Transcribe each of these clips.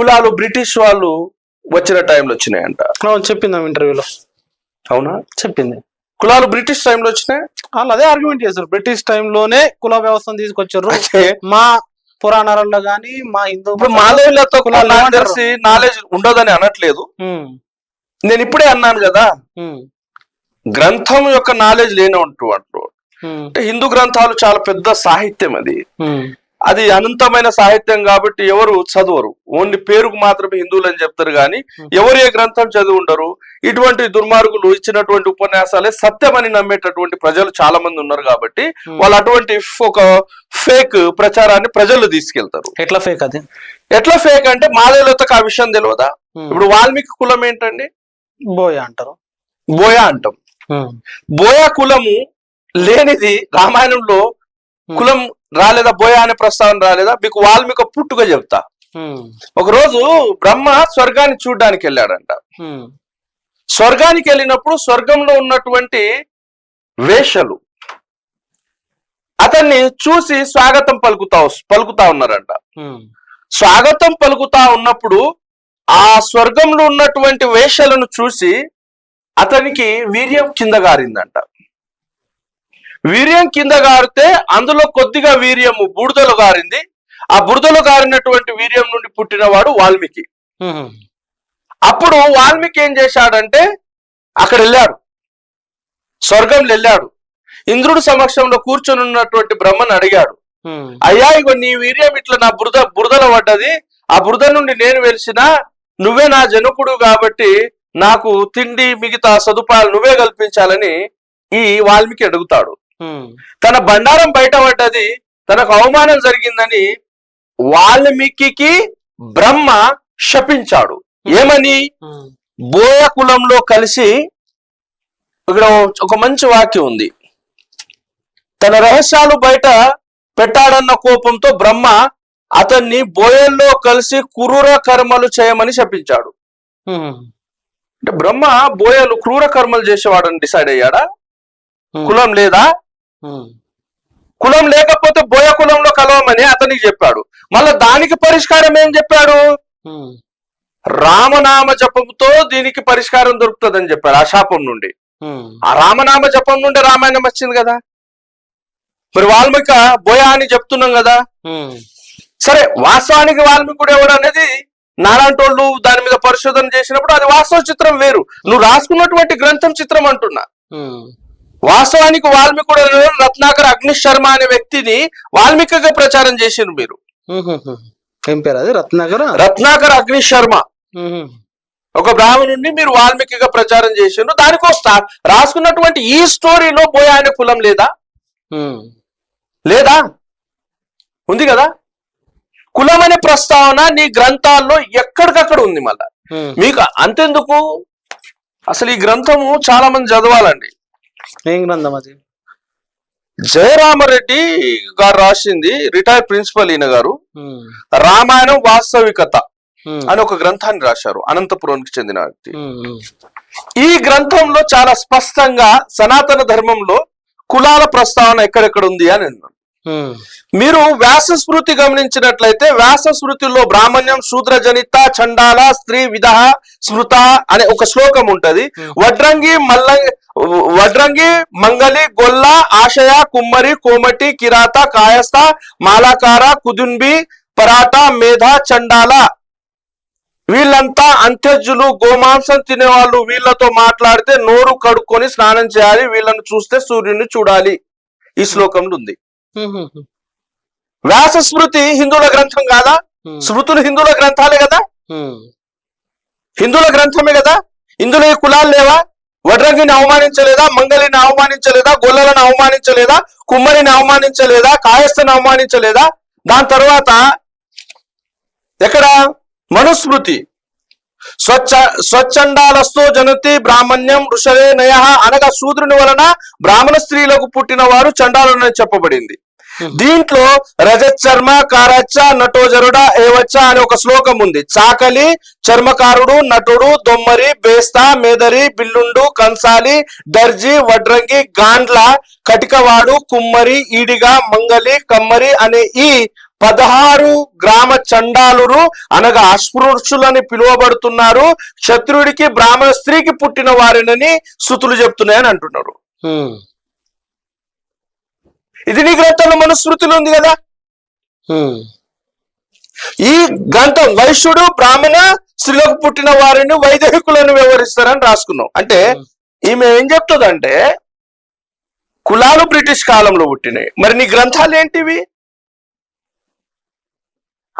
కులాలు బ్రిటిష్ వాళ్ళు వచ్చిన టైంలో వచ్చినాయంట. చెప్పింది ఆమె ఇంటర్వ్యూలో అవునా? చెప్పింది. కులాలు బ్రిటిష్ టైంలో వచ్చినాయి? వాళ్ళు అదే ఆర్గ్యుమెంట్ చేస్తారు బ్రిటిష్ టైంలోనే కుల వ్యవస్థను తీసుకొచ్చారు. మా పురాణాలలో గాని మా హిందూ మాలవులతో కులాలు? తెలిసి నాలెడ్జ్ ఉండదని అనట్లేదు. నేను ఇప్పుడే అన్నాను కదా గ్రంథం యొక్క నాలెడ్జ్ లేని అంటూ అంటూ హిందూ గ్రంథాలు చాలా పెద్ద సాహిత్యం అది. అది అనంతమైన సాహిత్యం కాబట్టి ఎవరు చదవరు. ఓన్లీ పేరుకు మాత్రమే హిందువులు అని చెప్తారు కానీ ఎవరు ఏ గ్రంథం చదివి ఉండరు. ఇటువంటి దుర్మార్గులు ఇచ్చినటువంటి ఉపన్యాసాలే సత్యమని నమ్మేటటువంటి ప్రజలు చాలా మంది ఉన్నారు కాబట్టి వాళ్ళు అటువంటి ఒక ఫేక్ ప్రచారాన్ని ప్రజలు తీసుకెళ్తారు. ఎట్లా ఫేక్ అది? ఎట్లా ఫేక్ అంటే మాదేవతకు ఆ విషయం తెలియదా ఇప్పుడు వాల్మీకి కులం ఏంటండి? బోయ అంటారు. బోయా అంటాం. బోయా కులము లేనిది రామాయణంలో కులం రాలేదా? బోయా అనే ప్రస్తావన రాలేదా? మీకు వాల్మీకి పుట్టుక చెప్తా ఒక రోజు బ్రహ్మ స్వర్గాన్ని చూడడానికి వెళ్ళాడంట. స్వర్గానికి వెళ్ళినప్పుడు స్వర్గంలో ఉన్నటువంటి వేషలు అతన్ని చూసి స్వాగతం పలుకుతా పలుకుతా ఉన్నారంట. స్వాగతం పలుకుతా ఉన్నప్పుడు ఆ స్వర్గంలో ఉన్నటువంటి వేషలను చూసి అతనికి వీర్యం కింద గారిందంట. వీర్యం కింద గారితే అందులో కొద్దిగా వీర్యము బూడిదలో గారింది. ఆ బురదలో గారినటువంటి వీర్యం నుండి పుట్టినవాడు వాల్మీకి. అప్పుడు వాల్మీకి ఏం చేశాడంటే అక్కడ వెళ్ళాడు స్వర్గంలో వెళ్ళాడు. ఇంద్రుడి సమక్షంలో కూర్చొని ఉన్నటువంటి బ్రహ్మను అడిగాడు. అయ్యా ఇగో నీ వీర్యం ఇట్లా నా బురద బురదలో పడ్డది. ఆ బురద నుండి నేను వెలిసిన నువ్వే నా జనకుడు కాబట్టి నాకు తిండి మిగతా సదుపాయాలు నువ్వే కల్పించాలని ఈ వాల్మీకి అడుగుతాడు. తన బండారం బయటపడ్డది తనకు అవమానం జరిగిందని వాల్మీకి బ్రహ్మ శపించాడు. ఏమని? బోయ కులంలో కలిసి ఇక్కడ ఒక మంచి వాక్యం ఉంది. తన రహస్యాలు బయట పెట్టాడన్న కోపంతో బ్రహ్మ అతన్ని బోయల్లో కలిసి క్రూర కర్మలు చేయమని శపించాడు. అంటే బ్రహ్మ బోయలు క్రూర కర్మలు చేసేవాడని డిసైడ్ అయ్యాడా? కులం లేదా? కులం లేకపోతే బోయ కులంలో కలవమని అతనికి చెప్పాడు. మళ్ళా దానికి పరిష్కారం ఏం చెప్పాడు? రామనామ జపంతో దీనికి పరిష్కారం దొరుకుతుందని చెప్పాడు ఆ శాపం నుండి. ఆ రామనామ జపం నుండి రామాయణం వచ్చింది కదా? మరి వాల్మీక బోయా అని చెప్తున్నాం కదా? సరే వాస్తవానికి వాల్మీకుడు ఎవడు అనేది నాలాంటి వాళ్ళు దాని మీద పరిశోధన చేసినప్పుడు అది వాస్తవ చిత్రం వేరు. నువ్వు రాసుకున్నటువంటి గ్రంథం చిత్రం అంటున్నా. వాస్తవానికి వాల్మీకుడు రత్నాకర్ అగ్ని శర్మ అనే వ్యక్తిని వాల్మీకిగా ప్రచారం చేసిండ్రు మీరు. ఏం పేరు అది? రత్నగర్ రత్నాకర్ అగ్ని శర్మ. ఒక బ్రాహ్మణుడిని మీరు వాల్మీకిగా ప్రచారం చేసిండ్రు. దానికోసం రాసుకున్నటువంటి ఈ స్టోరీలో బోయా అనే కులం లేదా? లేదా? ఉంది కదా? కులం అనే ప్రస్తావన నీ గ్రంథాల్లో ఎక్కడికక్కడ ఉంది మళ్ళా. మీకు అంతెందుకు? అసలు ఈ గ్రంథము చాలా మంది చదవాలండి. ఏం గ్రంథం అది? జయరామరెడ్డి గారు రాసింది రిటైర్డ్ ప్రిన్సిపల్ ఈయన గారు. రామాయణం వాస్తవికత అని ఒక గ్రంథాన్ని రాశారు అనంతపురానికి చెందిన వ్యక్తి. ఈ గ్రంథంలో చాలా స్పష్టంగా సనాతన ధర్మంలో కులాల ప్రస్తావన ఎక్కడెక్కడ ఉంది అని అన్నాను మీరు వ్యాస స్మృతి గమనించినట్లయితే వ్యాస స్మృతిలో బ్రాహ్మణ్యం శూద్ర జనిత చండాల స్త్రీ విధ స్మృత అనే ఒక శ్లోకం ఉంటది. వడ్రంగి మల్లంగి వడ్రంగి మంగలి గొల్ల ఆశయ కుమ్మరి కోమటి కిరాత కాయస్థ మాలాకార కుదుంబి పరాట మేధ చండాల. వీళ్ళంతా అంత్యజులు గోమాంసం తినేవాళ్ళు. వీళ్ళతో మాట్లాడితే నోరు కడుక్కొని స్నానం చేయాలి. వీళ్ళని చూస్తే సూర్యుని చూడాలి. ఈ శ్లోకంలో ఉంది. వ్యాస స్మృతి హిందువుల గ్రంథం కాదా? స్మృతులు హిందువుల గ్రంథాలే కదా? హిందువుల గ్రంథమే కదా? ఇందులో ఈ కులాలు లేవా? వడ్రంగిని అవమానించలేదా? మంగళిని అవమానించలేదా? గొల్లలను అవమానించలేదా? కుమ్మరిని అవమానించలేదా? కాయస్థని అవమానించలేదా? దాని తర్వాత ఎక్కడ? మనుస్మృతి. స్వచ్ఛ స్వచ్ఛండాలస్తో జనతి బ్రాహ్మణ్యం ఋషవే నయ అనగా శూద్రుని వలన బ్రాహ్మణ స్త్రీలకు పుట్టిన వారు చండాలని చెప్పబడింది దీంట్లో రజచర్మ కారచ్చ నటోజరుడ ఏవచ్చ అనే ఒక శ్లోకం ఉంది. చాకలి చర్మకారుడు నటుడు దొమ్మరి బేస్తా మేదరి బిల్లుండు కంసాలి దర్జీ వడ్రంగి గాండ్ల కటికవాడు కుమ్మరి ఈడిగా మంగలి కమ్మరి అనే ఈ పదహారు గ్రామ చండాలురు అనగా అస్పృశ్యులని పిలువబడుతున్నారు. క్షత్రుడికి బ్రాహ్మణ స్త్రీకి పుట్టిన వారినని సుతులు చెప్తున్నాయని అంటున్నారు. ఇది నీ గ్రంథంలో మనుస్మృతిలో ఉంది కదా? ఈ గ్రంథం వైశ్యుడు బ్రాహ్మణ స్త్రీలకు పుట్టిన వారిని వైదేహికులను వ్యవహరిస్తారని రాసుకున్నాం. అంటే ఈమె ఏం చెప్తుందంటే కులాలు బ్రిటిష్ కాలంలో పుట్టినాయి. మరి నీ గ్రంథాలు ఏంటివి?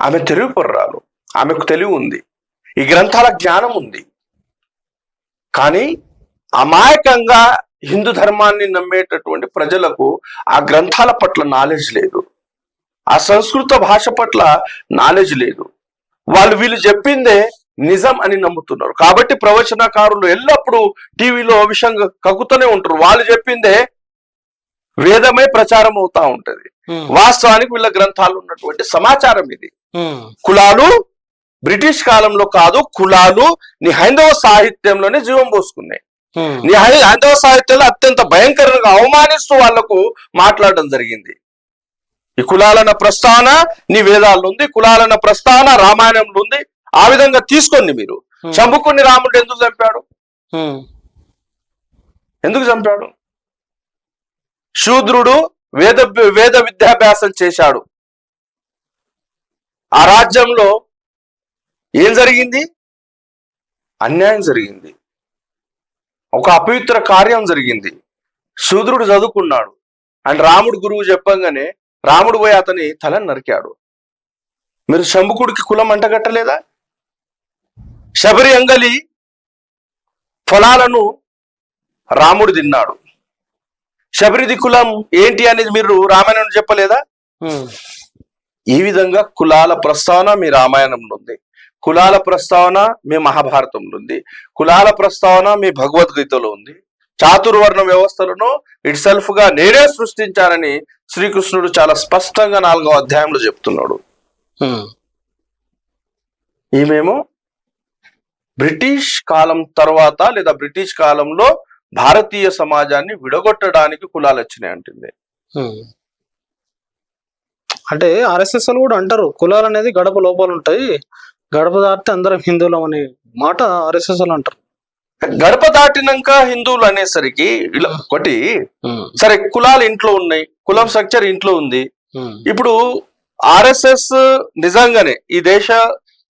ఆమె తెలివి పొర్రాలు ఆమెకు తెలివి ఉంది ఈ గ్రంథాల జ్ఞానం ఉంది. కానీ అమాయకంగా హిందూ ధర్మాన్ని నమ్మేటటువంటి ప్రజలకు ఆ గ్రంథాల పట్ల నాలెడ్జ్ లేదు. ఆ సంస్కృత భాష పట్ల నాలెడ్జ్ లేదు. వాళ్ళు వీళ్ళు చెప్పిందే నిజం అని నమ్ముతున్నారు. కాబట్టి ప్రవచనకారులు ఎల్లప్పుడూ టీవీలో విషయం కక్కుతూనే ఉంటారు. వాళ్ళు చెప్పిందే వేదమై ప్రచారం అవుతా ఉంటది. వాస్తవానికి వీళ్ళ గ్రంథాలు ఉన్నటువంటి సమాచారం ఇది. కులాలు బ్రిటిష్ కాలంలో కాదు కులాలు నీ హైందవ సాహిత్యంలోనే జీవం పోసుకున్నాయి. నీ హైందవ సాహిత్యంలో అత్యంత భయంకరంగా అవమానిస్తూ వాళ్ళకు మాట్లాడడం జరిగింది. ఈ కులాలన్న ప్రస్తావన నీ వేదాల్లో ఉంది కులాలన్న ప్రస్తావన రామాయణంలో ఉంది. ఆ విధంగా తీసుకోండి మీరు. చంపుకుని రాముడు ఎందుకు చంపాడు? ఎందుకు చంపాడు? శూద్రుడు వేద వేద విద్యాభ్యాసం చేశాడు. ఆ రాజ్యంలో ఏం జరిగింది? అన్యాయం జరిగింది. ఒక అపవిత్ర కార్యం జరిగింది. శూద్రుడు చదువుకున్నాడు. అండ్ రాముడు గురువు చెప్పంగానే రాముడు పోయి అతని తలని నరికాడు. మీరు శంభుకుడికి కులం అంటగట్టలేదా శబరి అంగలి ఫలాలను రాముడు తిన్నాడు. శబరిది కులం ఏంటి అనేది మీరు రామాయణం చెప్పలేదా? ఈ విధంగా కులాల ప్రస్తావన మీ రామాయణంలో ఉంది. కులాల ప్రస్తావన మీ మహాభారతంలో ఉంది. కులాల ప్రస్తావన మీ భగవద్గీతలో ఉంది. చాతుర్వర్ణ వ్యవస్థలను ఇట్ సెల్ఫ్గా నేనే సృష్టించానని శ్రీకృష్ణుడు చాలా స్పష్టంగా నాలుగో అధ్యాయంలో చెప్తున్నాడు. ఈమెమో బ్రిటిష్ కాలం తర్వాత లేదా బ్రిటిష్ కాలంలో భారతీయ సమాజాన్ని విడగొట్టడానికి కులాలు వచ్చినాయి అంటుంది. అంటే ఆర్ఎస్ఎస్ కూడా అంటారు కులాలు అనేది గడప లోపాలు ఉంటాయి. గడప దాటితే అందరం హిందువులం అనే మాట ఆర్ఎస్ఎస్ అంటారు. గడప దాటినాక హిందువులు అనేసరికి ఇలా ఒకటి సరే కులాలు ఇంట్లో ఉన్నాయి కులం స్ట్రక్చర్ ఇంట్లో ఉంది. ఇప్పుడు ఆర్ఎస్ఎస్ నిజంగానే ఈ దేశ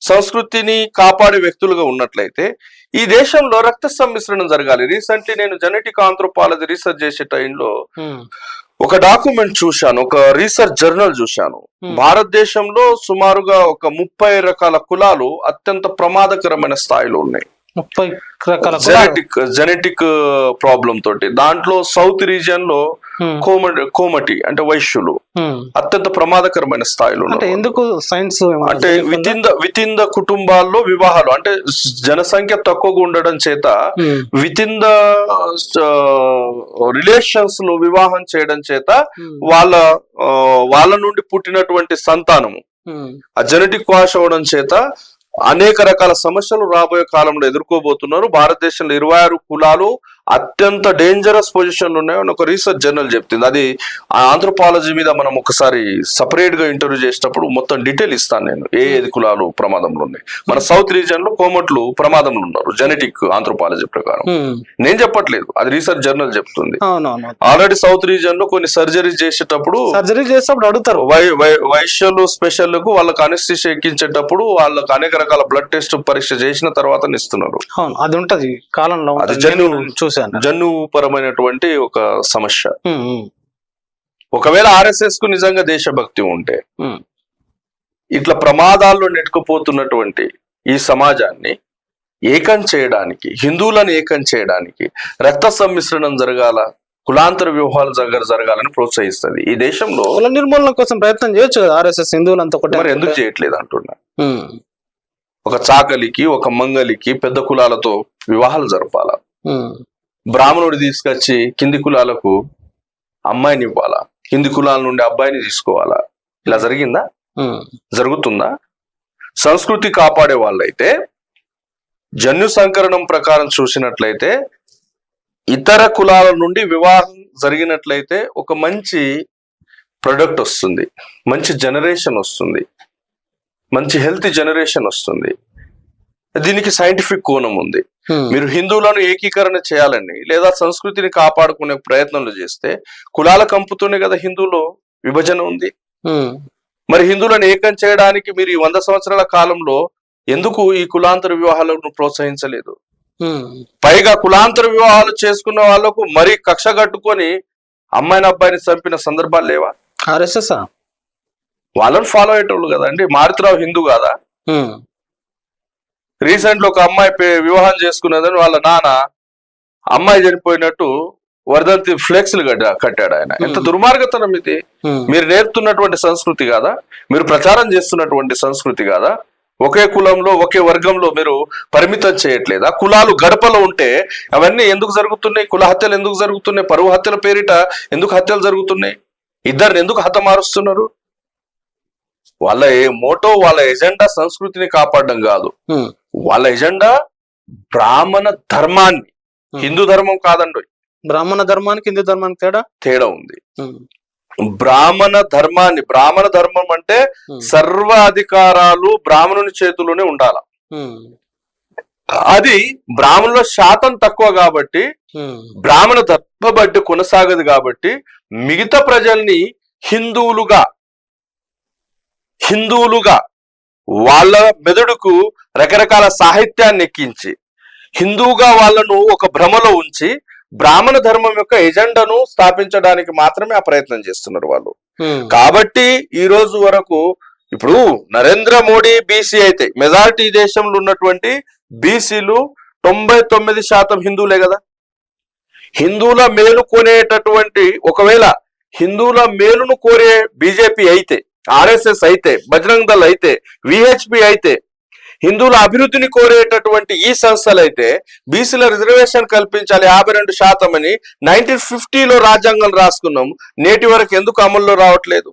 సంస్కృతిని కాపాడే వ్యక్తులుగా ఉన్నట్లయితే ఈ దేశంలో రక్త సమ్మిశ్రణం జరగాలి. రీసెంట్లీ నేను జెనెటిక్ ఆంథ్రోపాలజీ రీసెర్చ్ చేసే టైంలో ఒక డాక్యుమెంట్ చూశాను ఒక రీసెర్చ్ జర్నల్ చూశాను Hmm. భారతదేశంలో సుమారుగా ఒక ముప్పై రకాల కులాలు అత్యంత ప్రమాదకరమైన స్థాయిలో ఉన్నాయి ముప్పై రకాల. జెనెటిక్ జెనెటిక్ ప్రాబ్లం తోటి దాంట్లో సౌత్ రీజియన్లో కోమటి కోమటి అంటే వైశ్యులు. ఉమ్. అత్యంత ప్రమాదకరమైన స్థాయిలో ఎందుకు సైన్స్ అంటే within the within the కుటుంబాల్లో వివాహాలు అంటే జనసంఖ్య తక్కువగా ఉండడం చేత విత్ ఇన్ ద రిలేషన్స్లో వివాహం చేయడం చేత వాళ్ళ వాళ్ళ నుండి పుట్టినటువంటి సంతానము. ఆ జెనెటిక్ వాష్ అవ్వడం చేత అనేక రకాల సమస్యలు రాబోయే కాలంలో ఎదుర్కోబోతున్నారు. భారతదేశంలో ఇరవై ఆరు కులాలు అత్యంత డేంజరస్ పొజిషన్ ఉన్నాయని ఒక రీసెర్చ్ జర్నల్ చెప్తుంది. అది ఆ ఆంథ్రోపాలజీ మీద మనం ఒకసారి సపరేట్గా ఇంటర్వ్యూ చేసేటప్పుడు మొత్తం డీటెయిల్ ఇస్తాను నేను. ఏ ఏది కులాలు ప్రమాదంలో ఉన్నాయి. మన సౌత్ రీజియన్లో కోమట్లు ప్రమాదంలో ఉన్నారు జెనెటిక్ ఆంథ్రోపాలజీ ప్రకారం. నేను చెప్పట్లేదు. అది రీసెర్చ్ జర్నల్ చెప్తుంది. ఆల్రెడీ సౌత్ రీజియన్లో కొన్ని సర్జరీస్ చేసేటప్పుడు సర్జరీ చేసేటప్పుడు అడుగుతారు. వై వై- వైశ్యులు స్పెషల్లకు వాళ్ళకి అనిస్థిషియా ఎక్కించేటప్పుడు వాళ్ళకి అనేక రకాల బ్లడ్ టెస్ట్ పరీక్ష చేసిన తర్వాత ఇస్తున్నారు. అది ఉంటది. కాలంలో అది ఉంటది. జన్యు- నేను జన్యు పరమైనటువంటి ఒక సమస్య. ఒకవేళ ఆర్ఎస్ఎస్కు నిజంగా దేశభక్తి ఉంటే ఇట్లా ప్రమాదాల్లో నెట్టుకుపోతున్నటువంటి ఈ సమాజాన్ని ఏకం చేయడానికి హిందువులను ఏకం చేయడానికి రక్త సమ్మిశ్రణం జరగాల కులాంతర వ్యూహాలు జరగ జరగాలని ప్రోత్సహిస్తుంది. ఈ దేశంలో కుల నిర్మూలన కోసం ప్రయత్నం చేయొచ్చు కదా ఆర్ఎస్ఎస్ హిందువులంతా మరి ఎందుకు చేయట్లేదు అంటున్నా? ఒక చాకలికి ఒక మంగలికి పెద్ద కులాలతో వివాహాలు జరపాల. బ్రాహ్మణుడు తీసుకొచ్చి కింది కులాలకు అమ్మాయిని ఇవ్వాలా? కింది కులాల నుండి అబ్బాయిని తీసుకోవాలా? ఇలా జరిగిందా? జరుగుతుందా? సంస్కృతి కాపాడే వాళ్ళైతే జన్యు సంకరణం ప్రకారం చూసినట్లయితే ఇతర కులాల నుండి వివాహం జరిగినట్లయితే ఒక మంచి ప్రొడక్ట్ వస్తుంది. మంచి జనరేషన్ వస్తుంది. మంచి హెల్త్ జనరేషన్ వస్తుంది. దీనికి సైంటిఫిక్ కోణం ఉంది. ఉమ్, మీరు హిందువులను ఏకీకరణ చేయాలని లేదా సంస్కృతిని కాపాడుకునే ప్రయత్నాలు చేస్తే కులాల కంపుతోనే కదా హిందువులో విభజన ఉంది. ఉమ్, మరి హిందువులను ఏకం చేయడానికి మీరు ఈ వంద సంవత్సరాల కాలంలో ఎందుకు ఈ కులాంతర వివాహాలను ప్రోత్సహించలేదు? ఉమ్, పైగా కులాంతర వివాహాలు చేసుకున్న వాళ్ళకు మరీ కక్ష కట్టుకొని అమ్మాయిని అబ్బాయిని చంపిన సందర్భాలు లేవా? ఆర్ఎస్ఎస్? వాళ్ళని ఫాలో అయ్యేటోళ్ళు కదండి మారుతిరావు హిందూ కాదా? రీసెంట్లో ఒక అమ్మాయి వివాహం చేసుకున్నదని వాళ్ళ నాన్న అమ్మాయి చనిపోయినట్టు వర్ధంతి ఫ్లెక్స్లు కట్టా- కట్టాడు ఆయన. ఎంత. దుర్మార్గతనం ఇది. మీరు నేర్పుతున్నటువంటి సంస్కృతి కాదా? మీరు ప్రచారం చేస్తున్నటువంటి సంస్కృతి కాదా? ఒకే కులంలో ఒకే వర్గంలో మీరు పరిమితం చేయట్లేదా? కులాలు గడపలో ఉంటే అవన్నీ ఎందుకు జరుగుతున్నాయి? కుల హత్యలు ఎందుకు జరుగుతున్నాయి? పరువు హత్యల పేరిట ఎందుకు హత్యలు జరుగుతున్నాయి? ఇద్దరిని ఎందుకు హతమారుస్తున్నారు వాళ్ళ ఏ మోటో వాళ్ళ ఎజెండా సంస్కృతిని కాపాడడం కాదు. వాళ్ళ ఎజెండా బ్రాహ్మణ ధర్మాన్ని. హిందూ ధర్మం కాదండి బ్రాహ్మణ ధర్మానికి హిందూ ధర్మానికి తేడా? తేడా ఉంది. బ్రాహ్మణ ధర్మాన్ని బ్రాహ్మణ ధర్మం అంటే సర్వ అధికారాలు బ్రాహ్మణుని చేతిలోనే ఉండాల? అది బ్రాహ్మణుల శాతం తక్కువ కాబట్టి బ్రాహ్మణ ధర్మ బట్టి కొనసాగదు కాబట్టి మిగతా ప్రజల్ని హిందువులుగా హిందువులుగా వాళ్ళ మెదడుకు రకరకాల సాహిత్యాన్ని ఎక్కించి హిందువుగా వాళ్ళను ఒక భ్రమలో ఉంచి బ్రాహ్మణ ధర్మం యొక్క ఎజెండాను స్థాపించడానికి మాత్రమే ఆ ప్రయత్నం చేస్తున్నారు వాళ్ళు. కాబట్టి ఈ రోజు వరకు ఇప్పుడు నరేంద్ర మోడీ బీసీ అయితే మెజారిటీ దేశంలో ఉన్నటువంటి బీసీలు తొంభై తొమ్మిది శాతం హిందువులే కదా. హిందువుల మేలు కొనేటటువంటి ఒకవేళ హిందువుల మేలును కోరే బీజేపీ అయితే ఆర్ఎస్ఎస్ అయితే బజరంగ్ దళ్ అయితే విహెచ్పి అయితే హిందువుల అభివృద్ధిని కోరేటటువంటి ఈ సంస్థలు అయితే బీసీల రిజర్వేషన్ కల్పించాలి యాభై రెండు శాతం అని నైన్టీన్ ఫిఫ్టీలో రాజ్యాంగం రాసుకున్నాం. నేటి వరకు ఎందుకు అమల్లో రావట్లేదు?